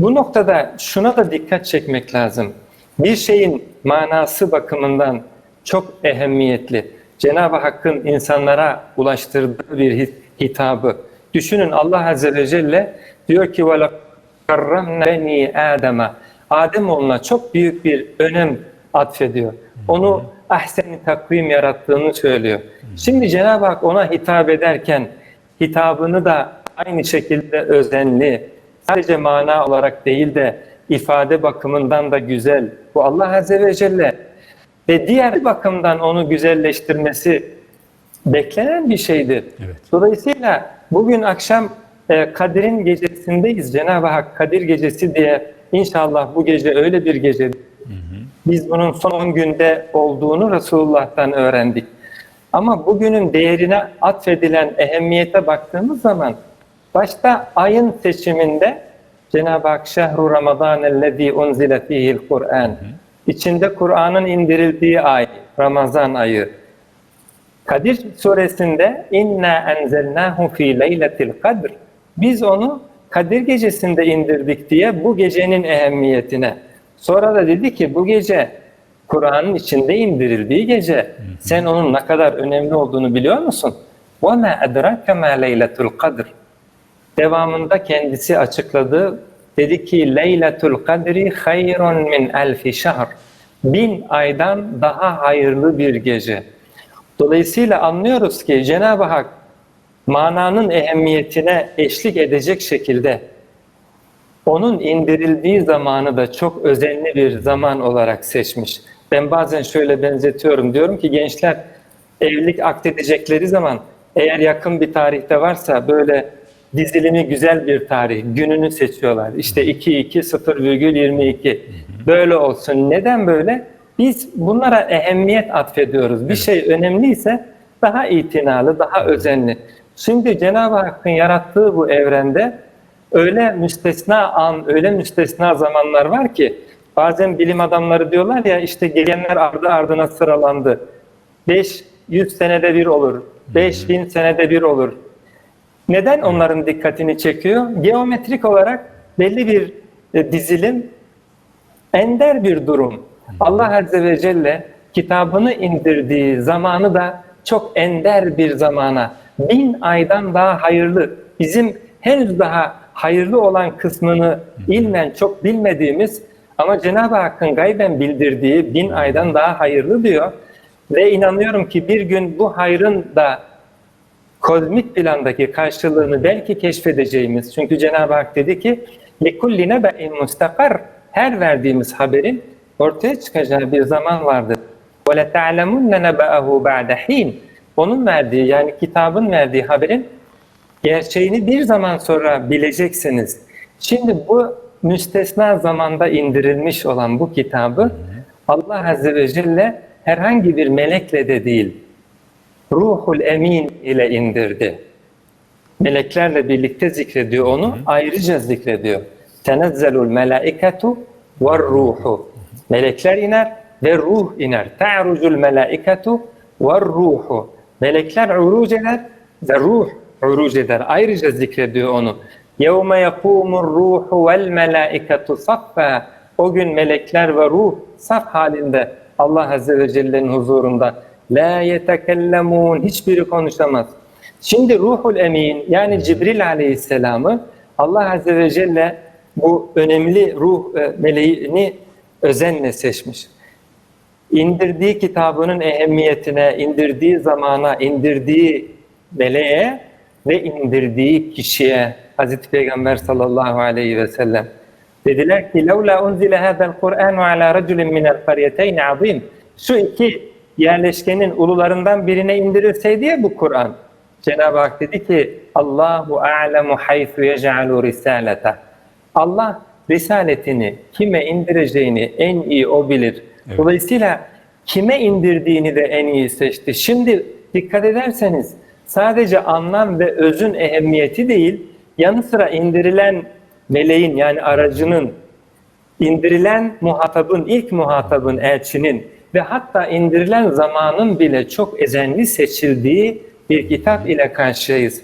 Bu noktada şuna da dikkat çekmek lazım. Bir şeyin manası bakımından çok ehemmiyetli. Cenab-ı Hakk'ın insanlara ulaştırdığı bir hit- hitabı. Düşünün Allah Azze ve Celle diyor ki وَلَقَرَّمْنَا بَنِي آدَمَ Ademoğluna çok büyük bir önem atfediyor. Onu ahsen takvim yarattığını söylüyor. Şimdi Cenab-ı Hak ona hitap ederken hitabını da aynı şekilde özenli, sadece mana olarak değil de ifade bakımından da güzel. Bu Allah Azze ve Celle ve diğer bakımdan onu güzelleştirmesi beklenen bir şeydir. Evet. Dolayısıyla bugün akşam e, Kadir'in gecesindeyiz. Cenab-ı Hak Kadir gecesi diye inşallah bu gece öyle bir gece. Biz bunun son 10 günde olduğunu Resulullah'tan öğrendik. Ama bugünün değerine atfedilen ehemmiyete baktığımız zaman başta ayın seçiminde Cenab-ı Hak şehru Ramazan ellezî unzile fîhil Kur'an. İçinde Kur'an'ın indirildiği ay, Ramazan ayı. Kadir suresinde inna enzelnahu fi leyletil kadr. Biz onu Kadir gecesinde indirdik diye bu gecenin ehemmiyetine. Sonra da dedi ki bu gece Kur'an'ın içinde indirildiği gece. Sen onun ne kadar önemli olduğunu biliyor musun? وَمَا اَدْرَكَ مَا لَيْلَةُ الْقَدْرِ Devamında kendisi açıkladı. Dedi ki Leyletul kadri hayrun min elfi şahr. Bin aydan daha hayırlı bir gece. Dolayısıyla anlıyoruz ki Cenab-ı Hak mananın ehemmiyetine eşlik edecek şekilde onun indirildiği zamanı da çok özenli bir zaman olarak seçmiş. Ben bazen şöyle benzetiyorum. Diyorum ki gençler evlilik akdedecekleri zaman eğer yakın bir tarihte varsa böyle dizilimi güzel bir tarih, gününü seçiyorlar. İşte 2-2-0,22 böyle olsun. Neden böyle? Biz bunlara ehemmiyet atfediyoruz. Bir şey önemliyse daha itinalı, daha özenli. Şimdi Cenab-ı Hakk'ın yarattığı bu evrende öyle müstesna an, öyle müstesna zamanlar var ki bazen bilim adamları diyorlar ya işte gelenler ardı ardına sıralandı. 500 senede bir olur, 5000 senede bir olur. Neden onların dikkatini çekiyor? Geometrik olarak belli bir e, dizilim ender bir durum. Allah Azze ve Celle kitabını indirdiği zamanı da çok ender bir zamana, bin aydan daha hayırlı, bizim henüz daha hayırlı olan kısmını ilmen çok bilmediğimiz ama Cenab-ı Hakk'ın gayben bildirdiği bin aydan daha hayırlı diyor. Ve inanıyorum ki bir gün bu hayrın da kozmik plandaki karşılığını belki keşfedeceğimiz. Çünkü Cenab-ı Hak dedi ki لِكُلِّ نَبَئٍ mustakar Her verdiğimiz haberin ortaya çıkacağı bir zaman vardır. وَلَتَعْلَمُنَّ نَبَأَهُ بَعْدَ حِينَ Onun verdiği yani kitabın verdiği haberin gerçeğini bir zaman sonra bileceksiniz. Şimdi bu müstesna zamanda indirilmiş olan bu kitabı Allah Azze ve Celle herhangi bir melekle de değil, Ruhul Emin ile indirdi. Meleklerle birlikte zikrediyor onu. Ayrıca zikrediyor. Tenezzelul melaiketu ve ruhu. Melekler iner ve ruh iner. Ta'rucul melaiketu ve ruhu. Melekler uruc eder ve ruh uruc eder. Ayrıca zikrediyor onu. Yevme yakumur ruhu vel melaiketu saffa. O gün melekler ve ruh saf halinde Allah Azze ve Celle'nin huzurunda La yetekellemun hiçbiri konuşamaz. Şimdi Ruhul Emin yani Cibril Aleyhisselam'ı Allah Azze ve Celle bu önemli ruh e, meleğini özenle seçmiş. İndirdiği kitabının ehemmiyetine, indirdiği zamana, indirdiği meleğe ve indirdiği kişiye Hazreti Peygamber sallallahu aleyhi ve sellem dediler ki لَوْلَا اُنْزِلَ هَذَا الْقُرْآنُ عَلَى رَجُلٍ مِنَ الْقَرْيَتَيْنِ عَظِيمٍ Şu iki yerleşkenin ulularından birine indirilseydi ya bu Kur'an. Cenab-ı Hak dedi ki Allahu a'lemu haythu yec'alu risalete. Allah risaletini kime indireceğini en iyi o bilir. Dolayısıyla kime indirdiğini de en iyi seçti. Şimdi dikkat ederseniz sadece anlam ve özün ehemmiyeti değil, yanı sıra indirilen meleğin yani aracının, indirilen muhatabın, ilk muhatabın, elçinin ve hatta indirilen zamanın bile çok ezenli seçildiği bir kitap ile karşıyayız.